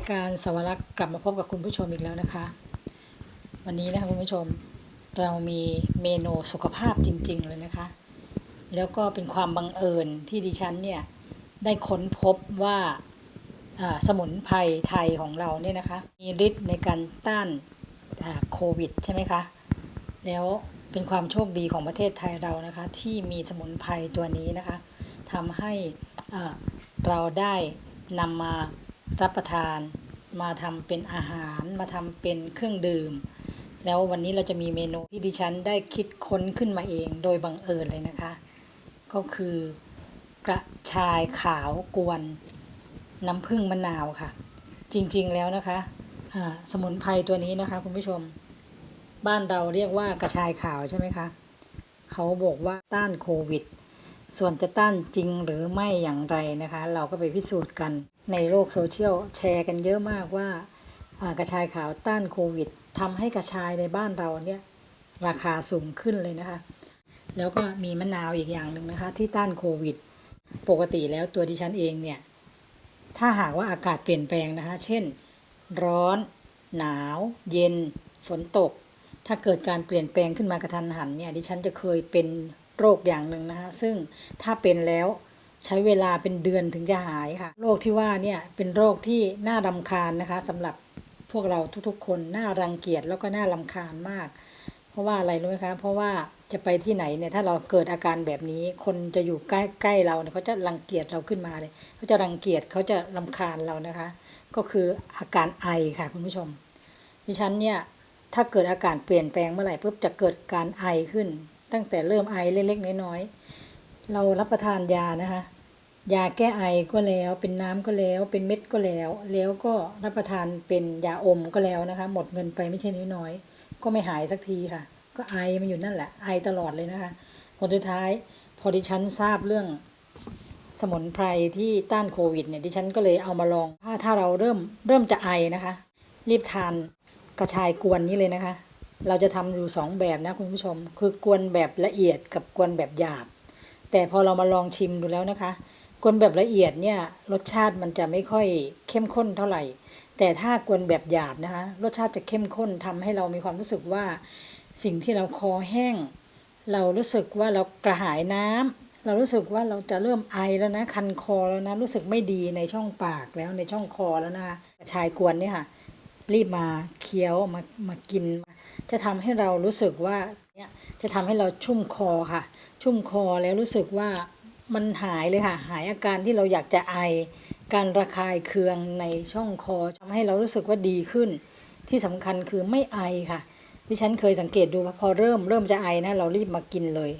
ายการสวรักษ์กลับมาพบกับคุณผู้ชมอีกแล้วนะคะ วันนี้นะคะคุณผู้ชมเรามีเมนูสุขภาพจริง ๆ เลยนะคะ แล้วก็เป็นความบังเอิญที่ดิฉันเนี่ยได้ค้นพบว่าสมุนไพรไทยของเราเนี่ยนะคะ มีฤทธิ์ในการต้านโควิดใช่ไหมคะ แล้วเป็นความโชคดีของประเทศไทยเรานะคะ ที่มีสมุนไพรตัวนี้นะคะทำให้เราได้นำมา รับประทาน มาทำเป็นอาหาร มาทำเป็นเครื่องดื่ม แล้ววันนี้เราจะมีเมนูที่ดิฉันได้คิดค้นขึ้นมาเองโดยบังเอิญเลยนะคะ ก็คือกระชายขาวกวนน้ำผึ้งมะนาวค่ะ จริงๆแล้วนะคะอ่าสมุนไพรตัวนี้นะคะ คุณผู้ชม บ้านเราเรียกว่ากระชายขาวใช่ไหมคะเขาบอกว่าต้านโควิด ส่วนจะต้านจริงหรือไม่อย่างไรนะคะ เราก็ไปพิสูจน์กัน ในโลกโซเชียลแชร์กันเยอะมากว่ากระชายขาวต้านโควิดทำให้กระชายในบ้านเราเนี่ยราคาสูงขึ้นเลยนะคะ แล้วก็มีมะนาวอีกอย่างหนึ่งนะคะ ที่ต้านโควิด ปกติแล้วตัวดิฉันเองเนี่ย ถ้าหากว่าอากาศเปลี่ยนแปลงนะคะ เช่น ร้อน หนาว เย็น ฝนตก ถ้าเกิดการเปลี่ยนแปลงขึ้นมากระทันหันเนี่ยดิฉันจะเคยเป็นโรคอย่างหนึ่งนะคะ ซึ่งถ้าเป็นแล้ว ใช้เวลาเป็นเดือนถึงจะหายค่ะโรคที่ว่าเนี่ยเป็นโรคที่น่ารำคาญนะคะสำหรับพวกเราทุกๆ คนน่ารังเกียจแล้วก็น่ารำคาญมาก เพราะว่าอะไรรู้ไหมคะ เพราะว่าจะไปที่ไหนเนี่ยถ้าเราเกิดอาการแบบนี้ คนจะอยู่ใกล้ใกล้เราเนี่ยเขาจะรังเกียจเราขึ้นมาเลยเขาจะรังเกียจเขาจะรำคาญเรานะคะ ก็คืออาการไอค่ะคุณผู้ชม ดิฉันเนี่ยถ้าเกิดอาการเปลี่ยนแปลงเมื่อไหร่ปุ๊บจะเกิดการไอขึ้น ตั้งแต่เริ่มไอเล็กๆน้อยๆ เรารับประทานยานะคะ ยาแก้ไอก็แล้ว เป็นน้ำก็แล้ว เป็นเม็ดก็แล้ว แล้วก็รับประทานเป็นยาอมก็แล้วนะคะ หมดเงินไปไม่ใช่น้อยๆก็ไม่หายสักทีค่ะ ก็ไอมันอยู่นั่นแหละ ไอตลอดเลยนะคะผลสุดท้ายพอดิฉันทราบเรื่องสมุนไพรที่ต้านโควิดเนี่ยดิฉันก็เลยเอามาลองถ้าถ้าเราเริ่มเริ่มจะไอนะคะ รีบทานกระชายกวนนี้เลยนะคะ เราจะทำอยู่สองแบบนะคุณผู้ชม คือกวนแบบละเอียดกับกวนแบบหยาบ แต่พอเรามาลองชิมดูแล้วนะคะกวนแบบละเอียดเนี่ยรสชาติมันจะไม่ค่อยเข้มข้นเท่าไหร่ แต่ถ้ากวนแบบหยาบนะคะรสชาติจะเข้มข้นทำให้เรามีความรู้สึกว่า สิ่งที่เราคอแห้ง เรารู้สึกว่าเรากระหายน้ำเรารู้สึกว่าเราจะเริ่มไอแล้วนะคันคอแล้วนะรู้สึกไม่ดีในช่องปากแล้วในช่องคอแล้วนะคะชายกวนเนี่ยค่ะรีบมาเคี้ยวมามากิน จะทำให้เรารู้สึกว่า จะทำให้เราชุ่มคอค่ะ ชุ่มคอแล้วรู้สึกว่ามันหายเลยค่ะ หายอาการที่เราอยากจะไอ การระคายเคืองในช่องคอทำให้เรารู้สึกว่าดีขึ้น ที่สำคัญคือไม่ไอค่ะที่ฉันเคยสังเกตดูว่าพอเริ่มเริ่มจะไอนะเรารีบมากินเลย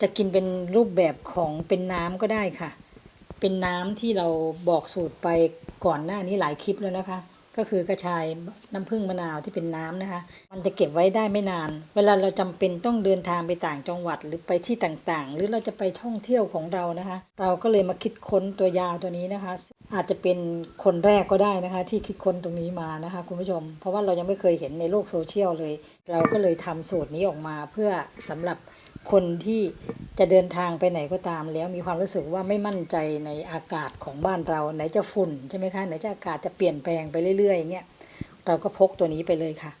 จะกินเป็นรูปแบบของเป็นน้ำก็ได้ค่ะ เป็นน้ำที่เราบอกสูตรไปก่อนหน้านี้หลายคลิปแล้วนะคะ ก็คือกระชายน้ำผึ้งมะนาวที่เป็นน้ำนะคะ มันจะเก็บไว้ได้ไม่นาน เวลาเราจำเป็นต้องเดินทางไปต่างจังหวัดหรือไปที่ต่างๆ หรือเราจะไปท่องเที่ยวของเรานะคะ เราก็เลยมาคิดค้นตัวยาตัวนี้นะคะ อาจจะเป็นคนแรกก็ได้นะคะ ที่คิดค้นตรงนี้มานะคะคุณผู้ชม เพราะว่าเรายังไม่เคยเห็นในโลกโซเชียลเลย เราก็เลยทำสูตรนี้ออกมาเพื่อสำหรับ คนที่จะเดินทางไปไหนก็ตาม แล้วมีความรู้สึกว่าไม่มั่นใจในอากาศของบ้านเราไหนจะฝุ่นใช่ไหมคะไหนจะอากาศจะเปลี่ยนแปลงไปเรื่อยๆอย่างเงี้ยเราก็พกตัวนี้ไปเลยค่ะ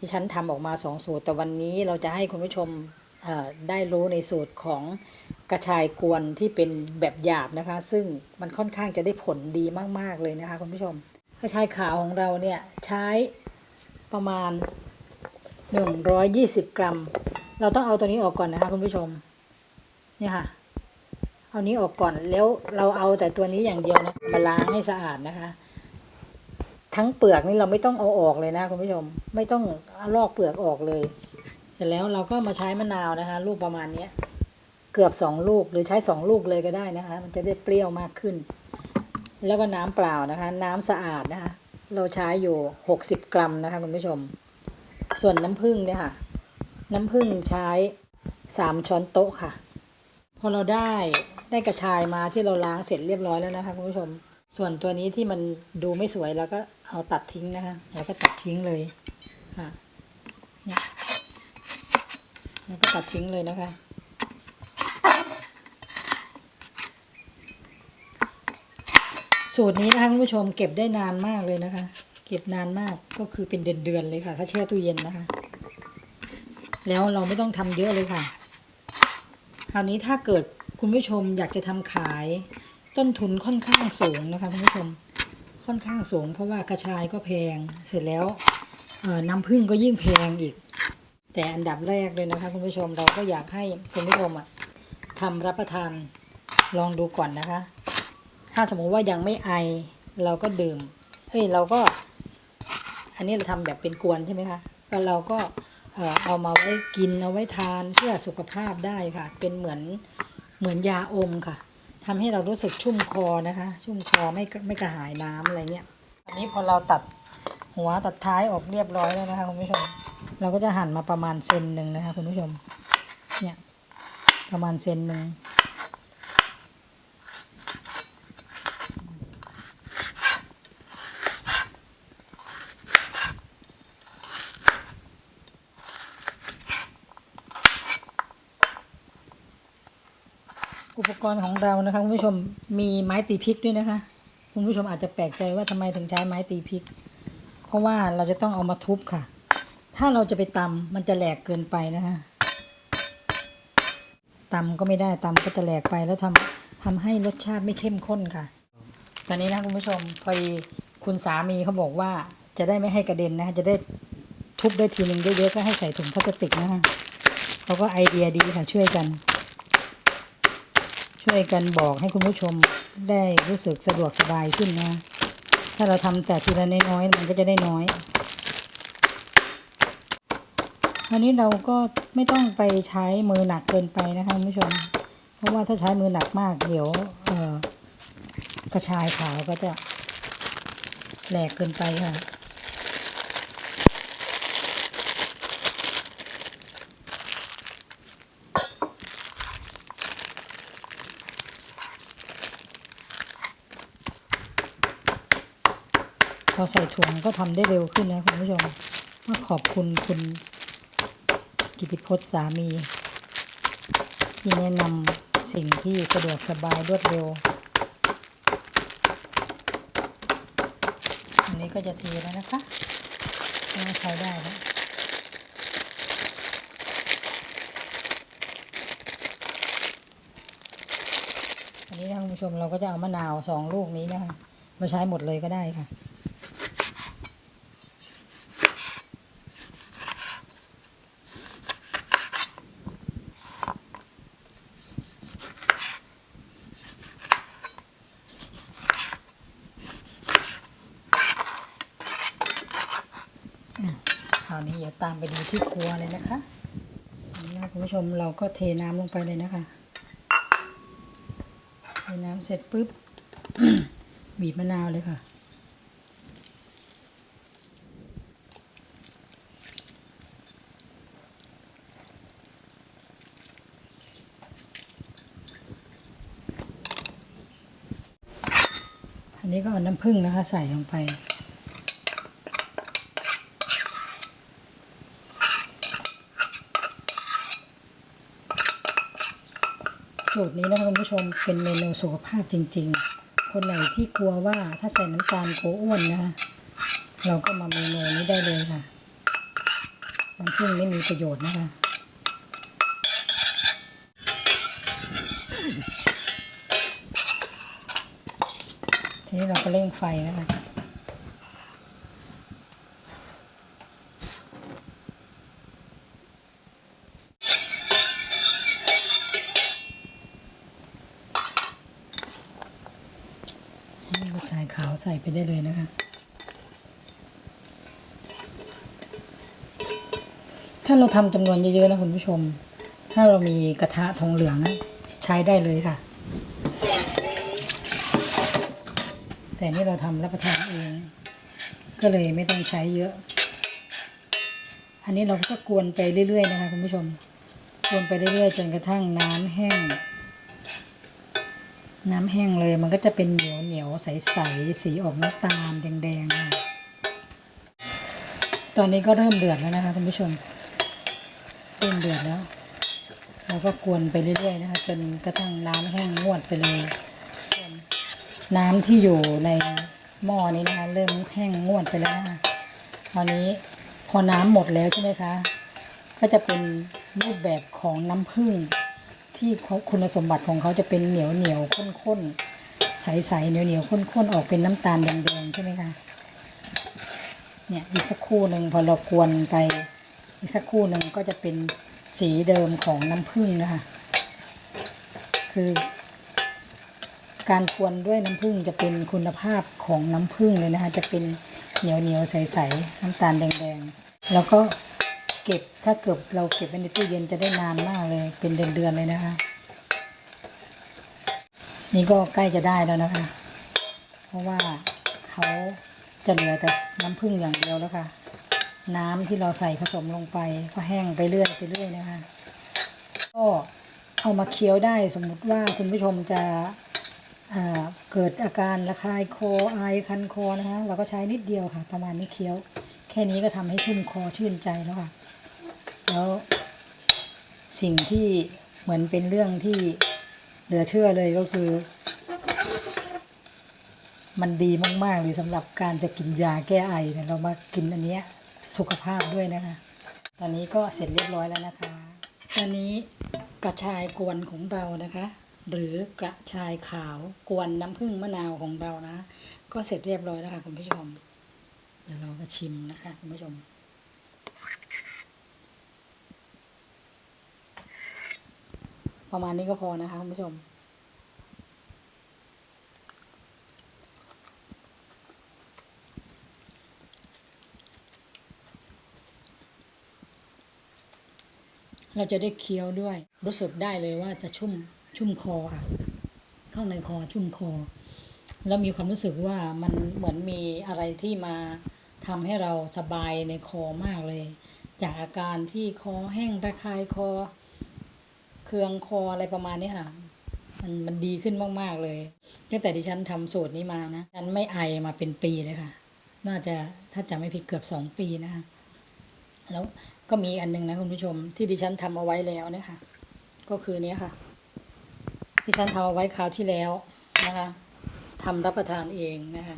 ดิฉันทำออกมาสองสูตร แต่วันนี้เราจะให้คุณผู้ชมเอ่อได้รู้ในสูตรของกระชายกวนที่เป็นแบบหยาบนะคะ ซึ่งมันค่อนข้างจะได้ผลดีมากๆเลยนะคะคุณผู้ชมกระชายขาวของเราเนี่ยใช้ประมาณ 120 กรัม เราต้องเอาตัวนี้ออกก่อนนะคะคุณผู้ชม เนี่ยค่ะ เอานี้ออกก่อนแล้วเราเอาแต่ตัวนี้อย่างเดียวนะมาล้างให้สะอาดนะคะ ทั้งเปลือกนี่เราไม่ต้องเอาออกเลยนะคุณผู้ชม ไม่ต้องเอาลอกเปลือกออกเลย เสร็จแล้วเราก็มาใช้มะนาวนะคะ ลูกประมาณเนี้ยเกือบสองลูกหรือใช้สองลูกเลยก็ได้นะคะ มันจะได้เปรี้ยวมากขึ้น แล้วก็น้ำเปล่านะคะ น้ำสะอาดนะคะ เราใช้อยู่หกสิบกรัมนะคะคุณผู้ชม ส่วนน้ำผึ้งเนี่ยค่ะ น้ำผึ้งใช้สามช้อนโต๊ะค่ะ พอเราได้ได้กระชายมาที่เราล้างเสร็จเรียบร้อยแล้วนะคะคุณผู้ชม ส่วนตัวนี้ที่มันดูไม่สวยเราก็เอาตัดทิ้งนะคะเราก็ตัดทิ้งเลยค่ะเนี่ยเราก็ตัดทิ้งเลยนะคะสสูตรนี้นะคะคุณผู้ชมเก็บได้นานมากเลยนะคะ เก็บนานมากก็คือเป็นเดือนๆเลยค่ะ ถ้าแช่ตู้เย็นนะคะ แล้วเราไม่ต้องทำเยอะเลยค่ะ คราวนี้ถ้าเกิดคุณผู้ชมอยากจะทำขายต้นทุนค่อนข้างสูงนะคะคุณผู้ชมค่อนข้างสูง เพราะว่ากระชายก็แพงเสร็จแล้วน้ำผึ้งก็ยิ่งแพงอีก แต่อันดับแรกเลยนะคะคุณผู้ชมเราก็อยากให้คุณผู้ชมอะทำรับประทานลองดูก่อนนะคะ ถ้าสมมุติว่ายังไม่ไอเราก็ดื่มเฮ้ยเราก็ อันนี้เราทำแบบเป็นกวนใช่ไหมคะก็เราก็ เอามาไว้กินเอาไว้ทานเพื่อสุขภาพได้ค่ะ เป็นเหมือนเหมือนยาอมค่ะทำให้เรารู้สึกชุ่มคอนะคะ ชุ่มคอไม่ไม่กระหายน้ำอะไรเงี้ยอันนี้พอเราตัดหัวตัดท้ายออกเรียบร้อยแล้วนะคะคุณผู้ชม เราก็จะหั่นมาประมาณเซนหนึ่งนะคะคุณผู้ชมเนี่ยประมาณเซนหนึ่ง กรณ์ของเรานะคะคุณผู้ชมมีไม้ตีพริกด้วยนะคะ คุณผู้ชมอาจจะแปลกใจว่าทำไมถึงใช้ไม้ตีพริก เพราะว่าเราจะต้องเอามาทุบค่ะ ถ้าเราจะไปตำมันจะแหลกเกินไปนะคะตำก็ไม่ได้ตำก็จะแหลกไปแล้วทำทำให้รสชาติไม่เข้มข้นค่ะ ตอนนี้นะคุณผู้ชมพอดีคุณสามีเขาบอกว่าจะได้ไม่ให้กระเด็นนะคะจะได้ทุบได้ทีหนึ่งเยอะๆก็ให้ใส่ถุงพลาสติกนะคะเขาก็ไอเดียดีค่ะช่วยกัน ช่วยกันบอกให้คุณผู้ชมได้รู้สึกสะดวกสบายขึ้นนะ ถ้าเราทำแต่ทีละน้อยๆมันก็จะได้น้อยอันนี้เราก็ไม่ต้องไปใช้มือหนักเกินไปนะคะคุณผู้ชม เพราะว่าถ้าใช้มือหนักมากเดี๋ยวกระชายขาวก็จะแหลกเกินไปค่ะ อใส่ถุงก็ทำได้เร็วขึ้นนะคุณผู้ชมก็ขอบคุณคุณกิติพจน์สามี ที่แนะนำสิ่งที่สะดวกสบายรวดเร็ว อันนี้ก็จะเทแล้วนะคะน่าใช้ได้แล้วอันนี้นะคุณผู้ชมเราก็จะเอามะนาวสองลูกนี้นะคะมาใช้หมดเลยก็ได้ค่ะาวนี้เดี๋ยวตามไปดูที่ครัวเลยนะคะนนี้นะคุณผู้ชมเราก็เทน้ำลงไปเลยนะคะ เทน้ำเสร็จปุ๊บ บีบมะนาวเลยค่ะอันนี้ก็เอาน้ำผึ้งนะคะใส่ลงไป สูตรนี้นะคะคุณผู้ชมเป็นเมนูสุขภาพจริง ๆ คนไหนที่กลัวว่าถ้าใส่น้ำตาลโกลัวอ้วนนะเราก็มาเมนูนี้ได้เลยค่ะน้ำผึ้งนี่มีประโยชน์นะคะทีนี้เราก็เร่งไฟนะคะ ให้กระชายขาว ใส่ไปได้เลยนะคะ ถ้าเราทำจำนวนเยอะๆนะคุณผู้ชม ถ้าเรามีกระทะทองเหลืองนะใช้ได้เลยค่ะ แต่นี่เราทำรับประทานเอง ก็เลยไม่ต้องใช้เยอะ อันนี้เราก็กวนไปเรื่อยๆนะคะคุณผู้ชม กวนไปเรื่อยๆ จนกระทั่งน้ำแห้ง น้ำแห้งเลยมันก็จะเป็นเหนียวเหนียวใสๆสีออกน้ำตาลแดงๆค่ะตอนนี้ก็เริ่มเดือดแล้วนะคะคุณผู้ชมเริ่มเดือดแล้วเราก็กวนไปเรื่อยๆนะคะ จนกระทั่งน้ำแห้งงวดไปเลยนน้ำที่อยู่ในหม้อนี้นะคะ เริ่มแห้งงวดไปแล้วนะคะคราวนี้พอน้ำหมดแล้วใช่ไหมคะ ก็จะเป็นรูปแบบของน้ำผึ้ง ที่คุณสมบัติของเขาจะเป็นเหนียวเหนียวข้นๆ ใสๆเหนียวเหนียวข้นๆ ออกเป็นน้ำตาลแดงๆ ใช่ไหมคะเนี่ยอีกสักครู่หนึ่งพอเรากวนไปอีกสักครู่หนึ่งก็จะเป็นสีเดิมของน้ำผึ้งนะคะคือการกวนด้วยน้ำผึ้งจะเป็นคุณภาพของน้ำผึ้งเลยนะคะจะเป็นเหนียวเหนียวใสๆน้ำตาลแดงๆ แล้วก็ เก็บถ้าเกิดเราเก็บไว้ในตู้เย็นจะได้นานมากเลย เป็นเดือนๆเลยนะคะ นี่ก็ใกล้จะได้แล้วนะคะ เพราะว่าเขาจะเหลือแต่น้ำผึ้งอย่างเดียวแล้วค่ะ น้ำที่เราใส่ผสมลงไปก็แห้งไปเรื่อยไปเรื่อยนะคะ ก็เอามาเคี้ยวได้สมมุติว่าคุณผู้ชมจะเกิดอาการระคายคอไอคันคอนะคะ เราก็ใช้นิดเดียวค่ะ ประมาณนี้เคี้ยว แค่นี้ก็ทำให้ชุ่มคอชื่นใจแล้วค่ะ แล้วสิ่งที่เหมือนเป็นเรื่องที่เหลือเชื่อเลยก็คือ มันดีมาก ๆ เลยสำหรับการจะกินยาแก้ไอเนี่ยเรามากินอันเนี้ยสุขภาพด้วยนะคะ ตอนนี้ก็เสร็จเรียบร้อยแล้วนะคะ ตอนนี้กระชายกวนของเรานะคะ หรือกระชายขาวกวนน้ำผึ้งมะนาวของเรานะ ก็เสร็จเรียบร้อยแล้วค่ะคุณผู้ชม เดี๋ยวเรามาชิมนะคะคุณผู้ชม ประมาณนี้ก็พอนะคะคุณผู้ชม เราจะได้เคี้ยวด้วย รู้สึกได้เลยว่าจะชุ่มชุ่มคอค่ะ ข้างในคอชุ่มคอ แล้วมีความรู้สึกว่ามันเหมือนมีอะไรที่มาทำให้เราสบายในคอมากเลย จากอาการที่คอแห้งระคายคอ เคืองคออะไรประมาณนี้ค่ะ มันมันดีขึ้นมาก ๆ เลย ตั้งแต่ที่ฉันทำสูตรนี้มานะ ฉันไม่ไอมาเป็นปีเลยค่ะ น่าจะถ้าจำไม่ผิดเกือบสองปีนะคะแล้วก็มีอันหนึงนะคุณผู้ชมที่ดิฉันทำเอาไว้แล้วเนะคะก็คือเนี้ยค่ะ ที่ฉันทำเอาไว้คราวที่แล้วนะคะทำรับประทานเองนะคะ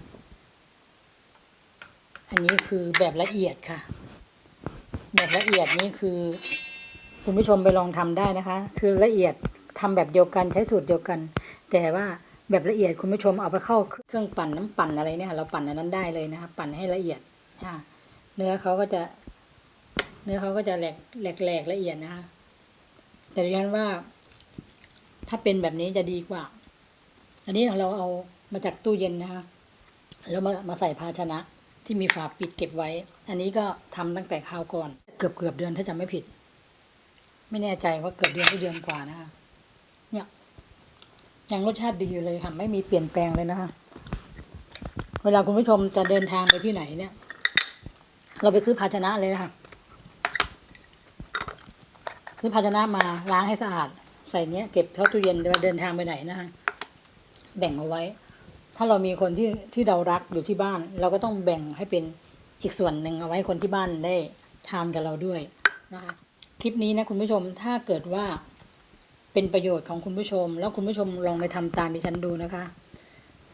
อันนี้คือแบบละเอียดค่ะ แบบละเอียดนี่คือ คุณผู้ชมไปลองทำได้นะคะ คือละเอียดทำแบบเดียวกันใช้สูตรเดียวกัน แต่ว่าแบบละเอียดคุณผู้ชมเอาไปเข้าเครื่องปั่นน้ำปั่นอะไรเนี่ยเราปั่นอันนั้นได้เลยนะคะปั่นให้ละเอียดค่ะเนื้อเขาก็จะ เนื้อเขาก็จะแหลกแหลกแหลกละเอียดนะคะแต่ดิฉันว่า ถ้าเป็นแบบนี้จะดีกว่า อันนี้เราเอามาจากตู้เย็นนะคะแล้วมามาใส่ภาชนะที่มีฝาปิดเก็บไว้ อันนี้ก็ทำตั้งแต่คราวก่อน เกือบเกือบเดือนถ้าจำไม่ผิด ไม่แน่ใจว่าเกือบเดือนหรือเดือนกว่านะคะเนี่ยยังรสชาติดีอยู่เลยค่ะไม่มีเปลี่ยนแปลงเลยนะคะ เวลาคุณผู้ชมจะเดินทางไปที่ไหนเนี่ย เราไปซื้อภาชนะเลยนะคะซื้อภาชนะมาล้างให้สะอาด ใส่เนี้ยเก็บเข้าตู้เย็นเวลาเดินทางไปไหนนะคะแบ่งเอาไว้ ถ้าเรามีคนที่ที่เรารักอยู่ที่บ้าน เราก็ต้องแบ่งให้เป็นอีกส่วนหนึ่งเอาไว้คนที่บ้านได้ทานกับเราด้วยนะคะ คลิปนี้นะคุณผู้ชมถ้าเกิดว่าเป็นประโยชน์ของคุณผู้ชม แล้วคุณผู้ชมลองไปทำตามดิฉันดูนะคะ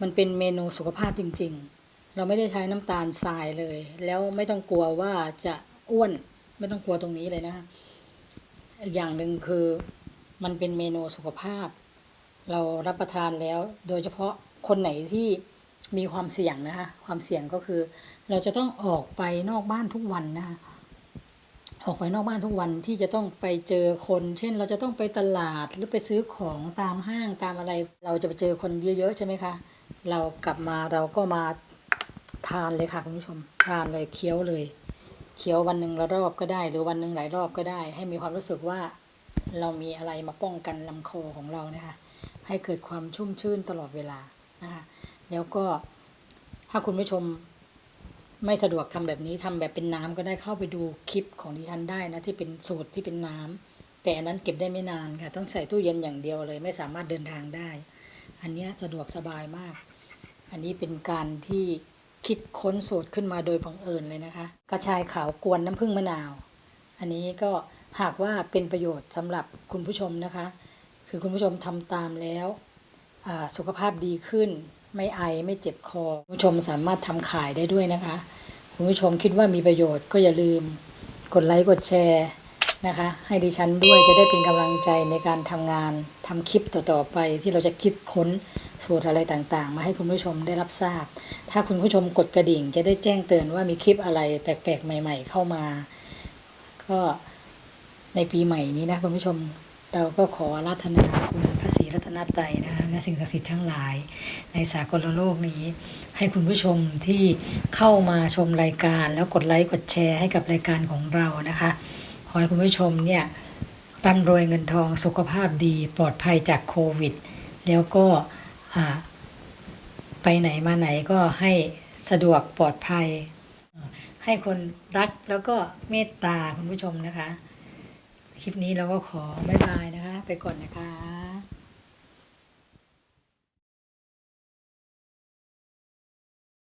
มันเป็นเมนูสุขภาพจริง ๆ เราไม่ได้ใช้น้ำตาลทรายเลย แล้วไม่ต้องกลัวว่าจะอ้วนไม่ต้องกลัวตรงนี้เลยนะคะอีกอย่างหนึ่งคือมันเป็นเมนูสุขภาพ เรารับประทานแล้ว โดยเฉพาะคนไหนที่มีความเสี่ยงนะคะ ความเสี่ยงก็คือ เราจะต้องออกไปนอกบ้านทุกวันนะคะ ออกไปนอกบ้านทุกวันที่จะต้องไปเจอคน เช่น เราจะต้องไปตลาดหรือไปซื้อของตามห้างตามอะไร เราจะไปเจอคนเยอะๆใช่ไหมคะ เรากลับมาเราก็มาทานเลยค่ะคุณผู้ชม ทานเลยเคี้ยวเลยเคี้ยววันหนึ่งละรอบก็ได้ หรือวันหนึ่งหลายรอบก็ได้ ให้มีความรู้สึกว่าเรามีอะไรมาป้องกันลำคอของเรานะคะให้เกิดความชุ่มชื่นตลอดเวลานะคะแล้วก็ถ้าคุณผู้ชม ไม่สะดวกทำแบบนี้ทำแบบเป็นน้ำก็ได้เข้าไปดูคลิปของดิฉันได้นะที่เป็นสูตรที่เป็นน้ำแต่อันนั้นเก็บได้ไม่นานค่ะ ต้องใส่ตู้เย็นอย่างเดียวเลย ไม่สามารถเดินทางได้ อันนี้สะดวกสบายมาก อันนี้เป็นการที่คิดค้นสูตรขึ้นมาโดยบังเอิญเลยนะคะ กระชายขาวกวนน้ำผึ้งมะนาว อันนี้ก็หากว่าเป็นประโยชน์สำหรับคุณผู้ชมนะคะ คือคุณผู้ชมทำตามแล้วสุขภาพดีขึ้น ไม่ไอไม่เจ็บคอคุณผู้ชมสามารถทำขายได้ด้วยนะคะ คุณผู้ชมคิดว่ามีประโยชน์ก็อย่าลืม กดไลค์กดแชร์นะคะ ให้ดิฉันด้วยจะได้เป็นกำลังใจในการทำงานทำคลิปต่อๆไป ที่เราจะคิดค้นสูตรอะไรต่างๆ มาให้คุณผู้ชมได้รับทราบ ถ้าคุณผู้ชมกดกระดิ่ง จะได้แจ้งเตือนว่ามีคลิปอะไรแปลกๆ ใหม่ ๆ เข้ามา ก็ในปีใหม่นี้นะคุณผู้ชมเราก็ขออาราธนาคุณ รีรัตนตรัยนะคะและสิ่งศักดิ์สิทธิ์ทั้งหลาย ในสากลโลกนี้ ให้คุณผู้ชมที่เข้ามาชมรายการ แล้วกดไลค์กดแชร์ให้กับรายการของเรานะคะขอให้คุณผู้ชมเนี่ยร่ำรวยเงินทองสุขภาพดีปลอดภัยจากโควิด แล้วก็ไปไหนมาไหนก็ให้สะดวกปลอดภัย ให้คนรักแล้วก็เมตตาคุณผู้ชมนะคะ คลิปนี้เราก็ขอบายบายนะคะ ไปก่อนนะคะ